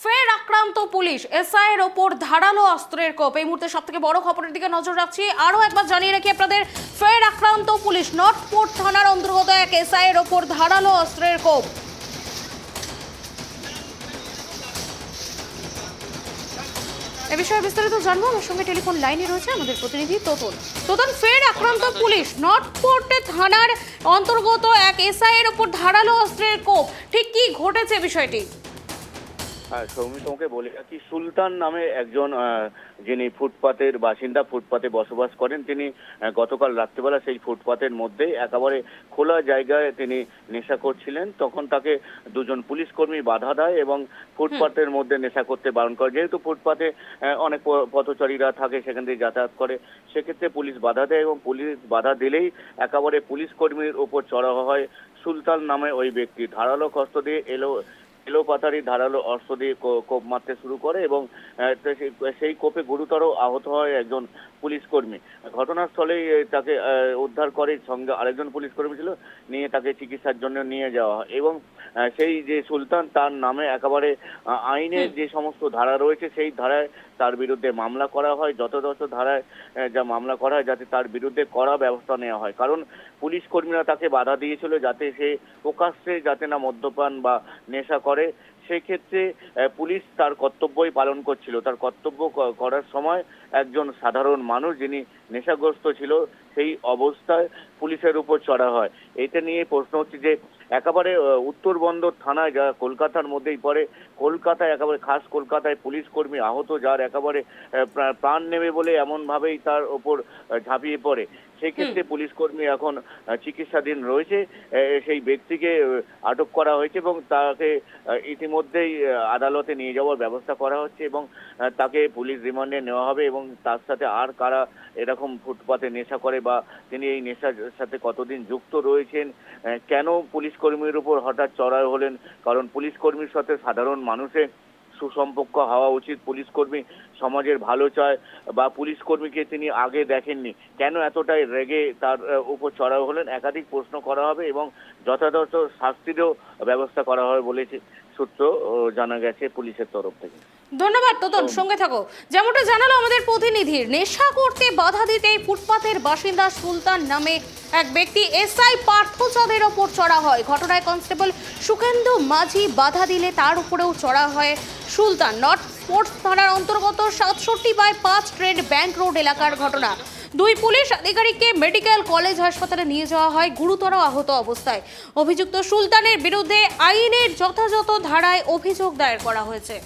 ফের আক্রান্ত police. SI এর ওপর ধারালো অস্ত্রের কোপ। এই মুহূর্তে সব থেকে বড় খবরের দিকে নজর রাখছি। আরও একবার জানিয়ে রাখি আপনাদের, ফের আক্রান্ত পুলিশ। নর্থপোর্ট থানার অন্তর্গত এক এসআই এর ওপর ধারালো অস্ত্রের কোপ। এ বিষয়ে বিস্তারিত জানব। আমার সঙ্গে টেলিফোন লাইনে রয়েছে আমাদের প্রতিনিধি তোতন। তোতন, ফের আক্রান্ত পুলিশ। নর্থপোর্টে থানার অন্তর্গত এক এসআই এর ওপর ধারালো অস্ত্রের কোপ। ঠিক কি ঘটেছে বিষয়টি? সৌমি তোমাকে বলে রাখি সুলতান নামে একজন যিনি ফুটপাতের বাসিন্দা ফুটপাতে বসবাস করেন তিনি গতকাল রাত্রিবেলা সেই ফুটপাতের মধ্যেই একেবারে খোলা জায়গায় তিনি নেশা করছিলেন। তখন তাকে দুজন পুলিশ কর্মী বাধা দেয় এবং ফুটপাতের মধ্যে নেশা করতে বারণ করে। যেহেতু ফুটপাতে অনেক পথচারীরা থাকে সেখান থেকে যাতায়াত করে সেক্ষেত্রে পুলিশ বাধা দেয় এবং পুলিশ বাধা দিলেই একেবারে পুলিশ কর্মীর উপর চড়া হয়। সুলতান নামে ওই ব্যক্তি ধারালো কষ্ট দিয়ে এলো এলো পাতারি ধারালো অস্ত্র দিয়ে কোপ মারতে শুরু করে এবং সেই- কোপে গুরুতর আহত হয় একজন পুলিশ কর্মী। ঘটনাস্থলেই তাকে উদ্ধার করে সঙ্গে আরেকজন পুলিশ কর্মী ছিল নিয়ে তাকে চিকিৎসার জন্য নিয়ে যাওয়া হয়। এবং সেই যে সুলতান তার নামে একেবারে আইনের যে সমস্ত ধারা রয়েছে সেই ধারায় তার বিরুদ্ধে মামলা করা হয়। যথাযথ ধারায় যা মামলা করা হয় যাতে তার বিরুদ্ধে কড়া ব্যবস্থা নেওয়া হয়। কারণ পুলিশ কর্মীরা তাকে বাধা দিয়েছিল যাতে সে প্রকাশ্যে যাতে না মদ্যপান বা নেশা করে সেক্ষেত্রে আহ, পুলিশ তার কর্তব্যই পালন করছিল। তার কর্তব্য করার সময় একজন সাধারণ মানুষ যিনি নেশাগ্রস্ত ছিল সেই অবস্থায় পুলিশের উপর চড়া হয়। এটা নিয়ে প্রশ্ন হচ্ছে যে একেবারে আহ, উত্তরবন্দর থানায় যা কলকাতার মধ্যেই পড়ে কলকাতায় একেবারে খাস কলকাতায় পুলিশ কর্মী আহত যার একেবারে প্রা- প্রাণ নেবে বলে এমনভাবেই তার ওপর ঝাঁপিয়ে পড়ে। সেক্ষেত্রে পুলিশ কর্মী এখন চিকিৎসাধীন রয়েছে সেই ব্যক্তিকে আটক করা হয়েছে এবং তাকে ইতিমধ্যেই আদালতে নিয়ে যাওয়ার ব্যবস্থা করা হচ্ছে এবং তাকে পুলিশ রিমান্ডে নেওয়া হবে এবং তার সাথে আর কারা এরকম ফুটপাতে নেশা করে বা তিনি এই নেশার সাথে কতদিন যুক্ত রয়েছেন কেন পুলিশ কর্মীর উপর হঠাৎ চড়াই হলেন? কারণ পুলিশ কর্মীর সাথে সাধারণ মানুষের সুসম্পর্ক হওয়া উচিত। পুলিশ কর্মী সমাজের ভালো চায় বা পুলিশ কর্মীকে তিনি আগে দেখেননি। কেন এতটাই রেগে তার উপর চড়াও হলেন? একাধিক প্রশ্ন করা হবে এবং যথাযথ শাস্তিরও ব্যবস্থা করা হবে বলেছে। সূত্র জানা গেছে পুলিশের তরফ থেকে। ধন্যবাদ তোতন সঙ্গে থাকো। যেমনটা জানালো আমাদের প্রতিনিধির নেশা করতে বাধা দিতে এই ফুটপাতের বাসিন্দা সুলতান নামে এক ব্যক্তি। এসআই পার্থচাঁদের ওপর চড়া হয়। ঘটনায় কনস্টেবল সুখেন্দু মাঝি বাধা দিলে তার উপরেও চড়া হয় সুলতান। নর্থ স্পোর্টস থানার অন্তর্গত সাতষট্টি বাই পাঁচ ট্রেড ব্যাংক রোড এলাকার ঘটনা। দুই পুলিশ আধিকারিককে মেডিকেল কলেজ হাসপাতালে নিয়ে যাওয়া হয় গুরুতর আহত অবস্থায়। অভিযুক্ত সুলতানের বিরুদ্ধে আইনের যথাযথ ধারায় অভিযোগ দায়ের করা হয়েছে।